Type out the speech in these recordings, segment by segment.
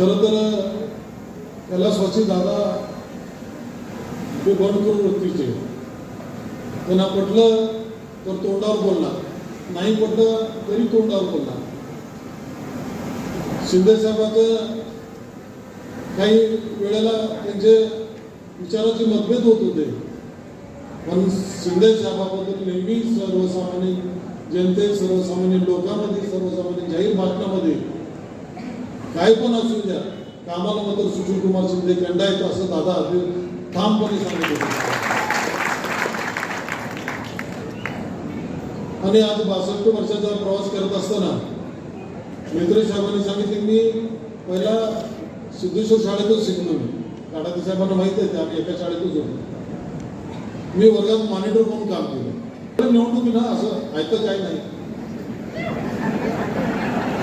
खरं तर त्याला स्वच्छ दादा ते बंद करून वृत्तीचे त्यांना पटलं तर तोंडावर बोलला नाही पटलं तरी तोंडावर बोलला शिंदे काही वेळेला त्यांचे विचाराचे मतभेद होत होते. पण शिंदे साहेबाबद्दल नेहमी सर्वसामान्य जनते सर्वसामान्य लोकांमध्ये सर्वसामान्य जाहीर बातम्यामध्ये काय पण असू द्या. कामाला मात्र सुशील कुमार शिंदे कंडा येतो असं दादा अजून ठामपणे सांगत होते. आणि आज बासष्ट वर्षाचा प्रवास करत असताना मित्र साहेबांनी सांगितले मी पहिला सिद्धेश्वर शाळेतच शिकलो मी. काडाती साहेबांना माहीत आहे आम्ही एका शाळेतच होतो. मी वर्गात मॉनिटर म्हणून काम केलं. निवडणूक ना असं ऐकत काय नाही.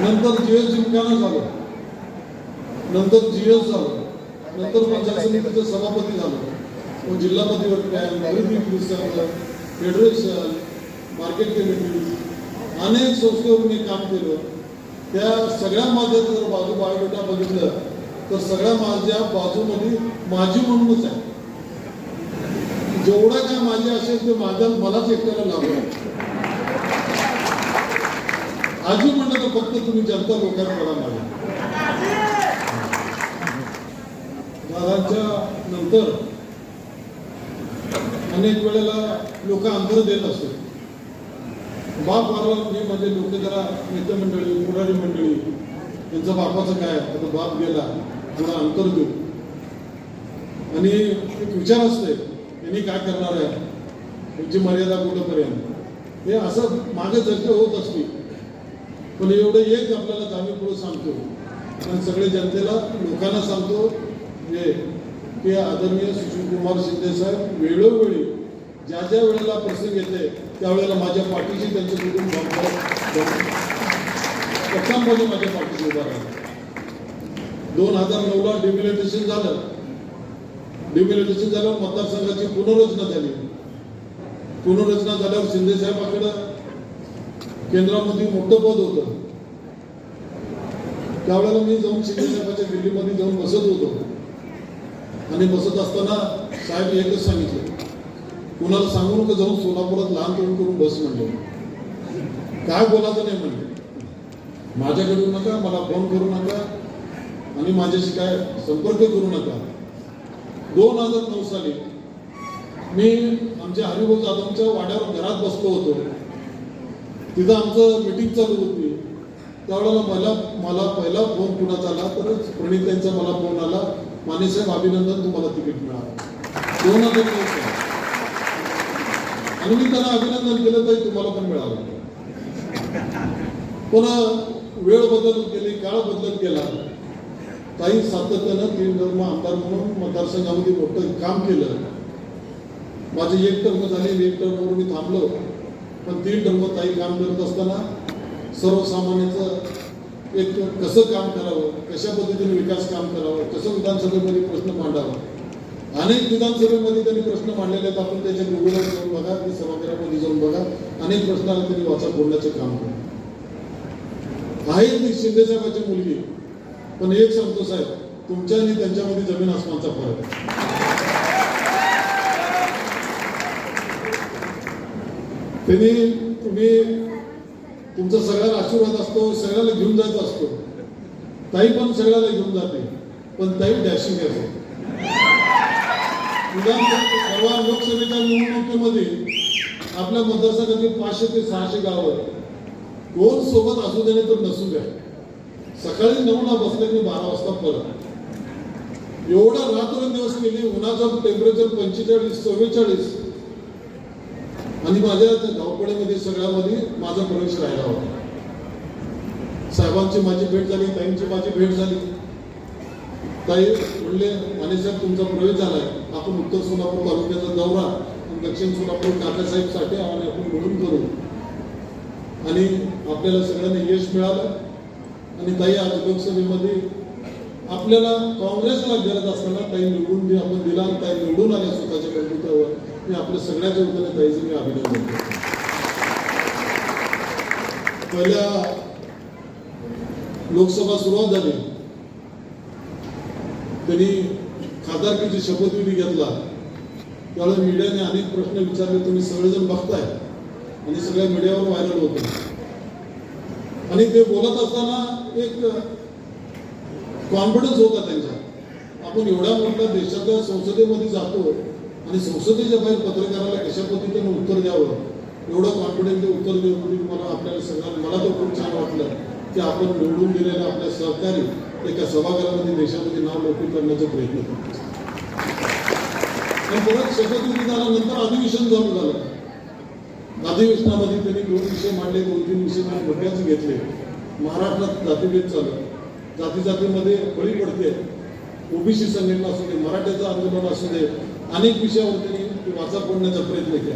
नंतर जीएस जिमखाना झालं. नंतर जीएस झालं. नंतर पंचायत समितीचं सभापती झालं. मग जिल्हापतीवर काय नगरी फेडरेशन मार्केट कमिटी अनेक संस्थेवर मी काम केलं. त्या सगळ्या माझ्या जर बाजू बायोडेटा बघितलं तर सगळ्या माझ्या बाजूमध्ये माझी म्हणूनच आहे. जेवढं काय माझे असेल ते माझ्या मलाच एकट्याला लागलं आजी म्हणलं तर फक्त तुम्ही जनता लोकांना करा माझ्या. दादांच्या नंतर अनेक वेळेला लोक अंतर देत असतात. बाप वारला म्हणजे म्हणजे लोक जरा मित्रमंडळी पुढारी मंडळी त्यांचं बापाचं काय आता बाप गेला थोडा अंतर देऊ. आणि एक विचार असते यांनी काय करणार आहे? त्यांची मर्यादा कुठंपर्यंत? हे असं मागे चर्चा होत असते. पण एवढं एक आपल्याला जाणीवपूर्वक सांगतो. आणि सगळे जनतेला लोकांना सांगतो जे ते आदरणीय सुशीलकुमार शिंदे साहेब वेळोवेळी ज्या ज्या वेळेला प्रसंग येते त्यावेळेला माझ्या पाठीशी त्यांचे कुटुंब प्रथमपणे माझ्या पाठीशी उभा राहिला दोन हजार नऊला डिमिलिटेशन झालं. डिमिलिटेशन झाल्यावर मतदारसंघाची पुनर्रचना झाली. पुनर्रचना झाल्यावर शिंदे साहेबाकडं केंद्रामध्ये मोठं पद होतं. त्यावेळेला मी जाऊन शिंदे साहेबाच्या दिल्लीमध्ये जाऊन बसत होतो. आणि बसत असताना साहेब एकच सांगितलं. कुणाला सांगू नका जाऊन सोलापुरात लहान तोंड करून बस म्हणले. काय बोलायचं नाही म्हणले. माझ्याकडे नका मला फोन करू नका आणि माझ्याशी काय संपर्क करू नका. दोन हजार नऊ साली मी आमच्या हरिभाऊ जाधवच्या वाड्यावर घरात बसलो होतो. तिथं आमचं मिटिंग चालू होती. त्यावेळेला मला मला पहिला फोन कुणाचा आला? तर प्रणितांचा मला फोन आला. मानेसाहेब अभिनंदन तुम्हाला तिकीट मिळालं. दोन हजार आणि मी त्यांना अभिनंदन केलं तरी तुम्हाला पण मिळालं. पण वेळ बदलत गेली काळ बदलत गेला काही सातत्यानं तीन धर्म आमदार म्हणून मतदारसंघामध्ये मोठं काम केलं. माझी एक टर्म झाले एक टर्मवर मी थांबलो. पण तीन टर्म ताई काम करत असताना सर्वसामान्याचं एक कसं काम करावं कशा पद्धतीने विकास काम करावं कसं विधानसभेमध्ये प्रश्न मांडावा अनेक विधानसभेमध्ये त्यांनी प्रश्न मांडलेले आहेत आपण त्याच्या गुगलवर जाऊन बघा की सभागृहामध्ये जाऊन बघा अनेक प्रश्नाला त्यांनी वाचा फोडण्याचं काम केलं आहे ती शिंदे साहेबाची मुलगी पण एक सांगतो साहेब तुमच्या आणि त्यांच्यामध्ये जमीन आसमानचा फरक आहे. त्यांनी तुम्ही तुमचा सगळ्याला आशीर्वाद असतो सगळ्याला घेऊन जायचा असतो. ताई पण सगळ्याला घेऊन जाते पण ताई डॅशिंग आहे. परवा लोकसभेच्या निवडणुकीमध्ये आपल्या मतदारसंघातील पाचशे ते सहाशे गावं कोण सोबत असू देणे तर नसू द्या. सकाळी नऊला बसले मी बारा वाजता परत. एवढा रात्र दिवस केली उन्हाचं टेम्परेचर पंचेचाळीस चव्वेचाळीस. आणि माझ्या त्या धावपळीमध्ये सगळ्यामध्ये माझा प्रवेश राहिला होता. साहेबांची माझी भेट झाली ताईंची माझी भेट झाली. ताई म्हणले मानेसाहेब तुमचा प्रवेश झालाय. आपण उत्तर सोलापूर तालुक्याचा दौरा दक्षिण सोलापूर काकासाहेबसाठी आणि आपण मिळून करू. आणि आपल्याला सगळ्यांना यश मिळालं. आणि ताई आज लोकसभेमध्ये आपल्याला काँग्रेसला गरज असताना ताई निवडून जे आपण दिला आणि ताई निवडून आल्या स्वतःच्या बंधुत्वावर मी आपल्या सगळ्याच्या वतीने ताईचं मी अभिनंदन करतो. पहिल्या लोकसभा सुरुवात झाली. त्यांनी खासदारकीची शपथविधी घेतला. त्यावेळेस मीडियाने अनेक प्रश्न विचारले. तुम्ही सगळेजण बघताय. आणि सगळ्या मीडियावर व्हायरल होतं. आणि ते बोलत असताना एक कॉन्फिडन्स होता त्यांचा. आपण एवढ्या मोठ्या देशातल्या संसदेमध्ये जातो आणि संसदेच्या बाहेर पत्रकाराला कशा पद्धतीने उत्तर द्यावं? एवढं कॉन्फिडेंटली उत्तर देऊन तुम्ही मला आपल्याला सगळ्यांना मला तर खूप छान वाटलं की आपण निवडून दिलेलं आपल्या सहकारी एका सभागृहामध्ये देशामध्ये नाव लौकिक करण्याचा प्रयत्न करतो आणि परत शपथविधी झाल्यानंतर अधिवेशन चालू झालं. अधिवेशनामध्ये त्यांनी दोन विषय मांडले दोन तीन विषय मला घेतले. महाराष्ट्रात जातीभेद चालू. जाती जातीमध्ये बळी पडते. ओबीसी संघटना असू दे मराठ्याचं आंदोलन असू दे अनेक विषयावर त्यांनी वाचा फोडण्याचा प्रयत्न केला.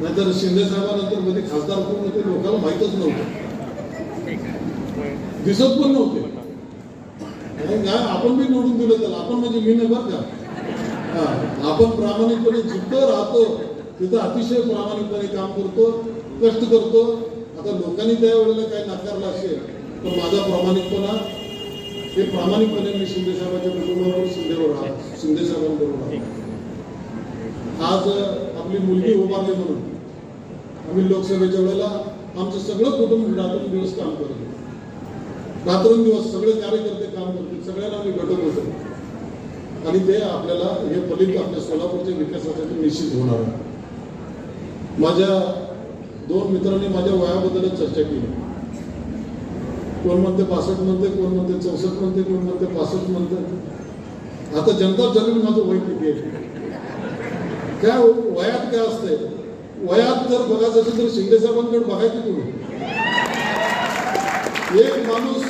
नाहीतर शिंदे साहेबांनंतरमध्ये खासदार कोण होते लोकांना माहीतच नव्हतं. दिसत पण नव्हते. आपण बी निवडून दिलं त्याला. आपण म्हणजे मी नाही बरं का. हा, आपण प्रामाणिकपणे जिथं राहतो तिथं अतिशय प्रामाणिकपणे काम करतो कष्ट करतो. आता लोकांनी त्यावेळेला काही नाकारलं असेल तर माझा प्रामाणिकपणा हे प्रामाणिकपणे मी शिंदे साहेबांच्या कुटुंबावर शिंदेवर राहतो शिंदे साहेबांबरोबर आज आपली मुलगी उभारली म्हणून आम्ही लोकसभेच्या वेळेला आमचं सगळं कुटुंब रात्रंदिवस काम करतो होतं. रात्रंदिवस सगळे कार्यकर्ते काम करतील सगळ्यांना आम्ही घटक होतो. आणि ते आपल्याला हे फलित आपल्या सोलापूरच्या विकासासाठी निश्चित होणार माझ्या दोन मित्रांनी माझ्या वयाबद्दलच चर्चा केली. कोण म्हणते पासष्ट म्हणते कोण म्हणते चौसष्ट म्हणते कोण म्हणते पासष्ट म्हणते? आता जनता जमीन माझं वय किती आहे? काय वयात काय असतंय? वयात जर बघायचं असेल तर शिंदे साहेबांकडे बघायचं तुम्ही एक माणूस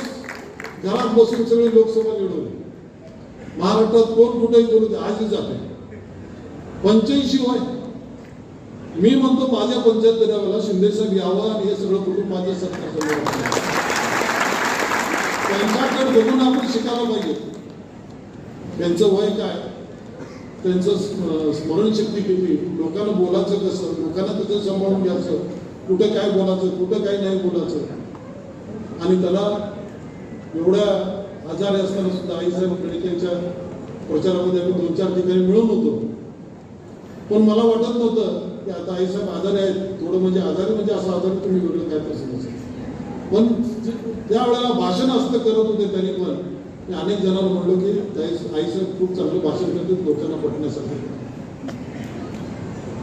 घरात बसून सगळी लोकसभा निवडून महाराष्ट्रात कोण कुठेही बोलू दे आजही जाते. पंच्याऐंशी वय. मी म्हणतो माझ्या पंचायत वेळेला शिंदे साहेब यावं आणि हे सगळं कुटुंब माझ्या सरकार त्यांच्याकडे बघून आपण शिकायला पाहिजे. त्यांचं वय काय? त्यांचं स्मरणशक्ती किती? लोकांना बोलायचं कसं? लोकांना कसं सांभाळून घ्यायचं. कुठं काय बोलायचं? कुठं काय नाही बोलायचं? आणि त्याला एवढ्या आजारी असताना सुद्धा आईसाहेब त्यांच्या प्रचारामध्ये आम्ही दोन चार ठिकाणी मिळून होतो. पण मला वाटत नव्हतं की आता आईसाहेब आजारी आहेत. थोडं म्हणजे आजारी म्हणजे असं आजारी तुम्ही वेगळं काय तसं नसेल पण त्यावेळेला भाषण असतं करत होते त्यांनी पण. मी अनेक जणांना म्हणलो की आई आईसाहेब खूप चांगलं भाषण करते लोकांना पटण्यासाठी.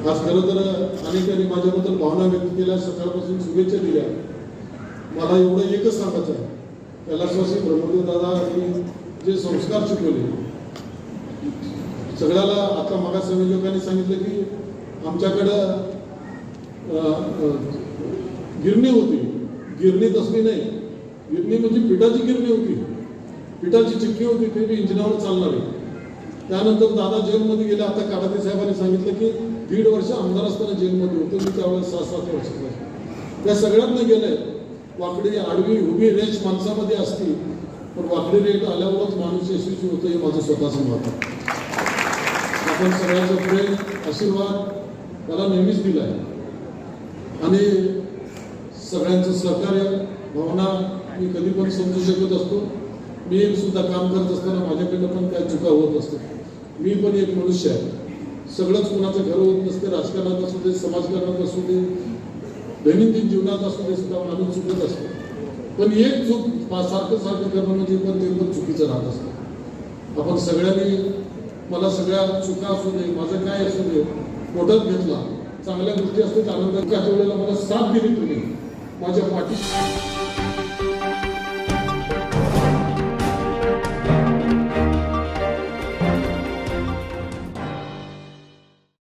आज खरं तर अनेकांनी माझ्याबद्दल भावना व्यक्त केल्या सकाळपासून शुभेच्छा दिल्या. मला एवढं एकच सांगायचं आहे. कैलासवासी ब्रह्मदेव दादा यांनी जे संस्कार शिकवले सगळ्याला आता मागा संयोजकांनी सांगितलं की आमच्याकडं गिरणी होती. गिरणी तसली नाही. गिरणी म्हणजे पिठाची गिरणी होती. पिठाची चिक्की होती ते बी इंजिनावर चालणारी. त्यानंतर दादा जेलमध्ये गेले. आता काडाते साहेबांनी सांगितलं की दीड वर्ष आमदार असताना जेलमध्ये होतो. मी त्यावेळेस सहा सात वर्ष त्या सगळ्यांना गेलंय. वाकडी आडवी उभी रेंज माणसामध्ये असती पण वाकडी रेट आल्यावरच माणूस यशस्वी होतं हे माझं स्वतःचं मत आपण सगळ्यांचा प्रेम आशीर्वाद त्याला नेहमीच दिला आहे आणि सगळ्यांचं सहकार्य भावना मी कधी पण समजू शकत असतो. मी सुद्धा काम करत असताना माझ्याकडनं पण काय चुका होत असतात. मी पण एक मनुष्य आहे. सगळंच कोणाचं घर होत नसते राजकारणात असू दे समाजकारणात असू दे दैनंदिन जीवनात असू दे सुद्धा माणूस चुकत असतो. पण एक चूक सारखं सारखं करणं म्हणजे पण ते पण चुकीचं राहत असतं. आपण सगळ्यांनी मला सगळ्या चुका असू दे माझं काय असू दे पोटात घेतला चांगल्या गोष्टी असतात आनंदाच्या वेळेला मला साथ दिली तुम्ही. माझ्या पाठीशी